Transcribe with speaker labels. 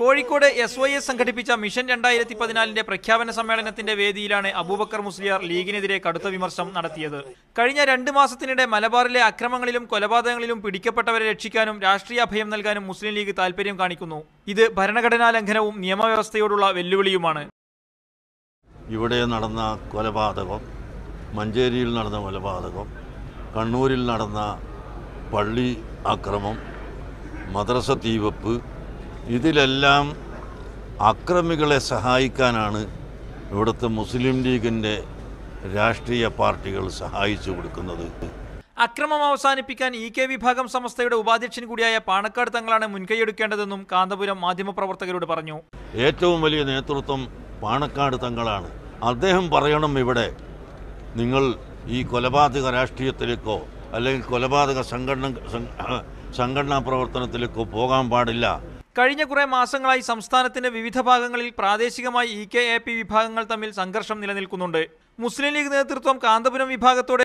Speaker 1: Kozhikode S Y S സംഘടിപ്പിച്ച mission രണ്ടായിരത്തി പതിനാലിന്റെ പ്രഖ്യാപന സമ്മേളനത്തിന്റെ വേദിയിലാണ് അബൂബക്കർ മുസ്ലിയാർ ലീഗിനെതിരെ കടുത്ത വിമർശനം നടത്തിയത്. കഴിഞ്ഞ രണ്ട് മാസത്തിനിടെ മലബാറിലെ അക്രമങ്ങളിലും കൊലപാതകങ്ങളിലും പിടിക്കപ്പെട്ടവരെ രക്ഷിക്കാനും രാഷ്ട്രീയ അഭയം നൽകാനും മുസ്ലിം ലീഗ് താൽപര്യം കാണിക്കുന്നു. ഇത് ഭരണഘടനാ ലംഘനവും നിയമവ്യവസ്ഥയോടുള്ള വെല്ലുവിളിയുമാണ്.
Speaker 2: ഇവിടെ നടന്ന കൊലപാതകം മഞ്ചേരിയിൽ നടന്ന കൊലപാതകം കണ്ണൂരിൽ നടന്ന പള്ളി ആക്രമം മദ്രസ തീവെപ്പ് ഇതിലെല്ലാം അക്രമികളെ സഹായിക്കാനാണ് ഇവിടുത്തെ മുസ്ലിം ലീഗിന്റെ രാഷ്ട്രീയ പാർട്ടികൾ സഹായിച്ചു കൊടുക്കുന്നത്.
Speaker 1: അക്രമം അവസാനിപ്പിക്കാൻ ഇ കെ വിഭാഗം സംസ്ഥയുടെ ഉപാധ്യക്ഷൻ കൂടിയായ പാണക്കാട് തങ്ങളാണ് മുൻകൈയെടുക്കേണ്ടതെന്നും കാന്തപുരം മാധ്യമപ്രവർത്തകരോട് പറഞ്ഞു.
Speaker 2: ഏറ്റവും വലിയ നേതൃത്വം പാണക്കാട് തങ്ങളാണ്. അദ്ദേഹം പറയണം ഇവിടെ നിങ്ങൾ ഈ കൊലപാതക രാഷ്ട്രീയത്തിലേക്കോ അല്ലെങ്കിൽ കൊലപാതക സംഘടന സംഘടനാ പ്രവർത്തനത്തിലേക്കോ പോകാൻ പാടില്ല.
Speaker 1: കഴിഞ്ഞ കുറേ മാസങ്ങളായി സംസ്ഥാനത്തിന്റെ വിവിധ ഭാഗങ്ങളിൽ പ്രാദേശികമായി ഇ കെ എ പി വിഭാഗങ്ങൾ തമ്മിൽ സംഘർഷം നിലനിൽക്കുന്നുണ്ട്. മുസ്ലിം ലീഗ് നേതൃത്വം കാന്തപുരം വിഭാഗത്തോടെ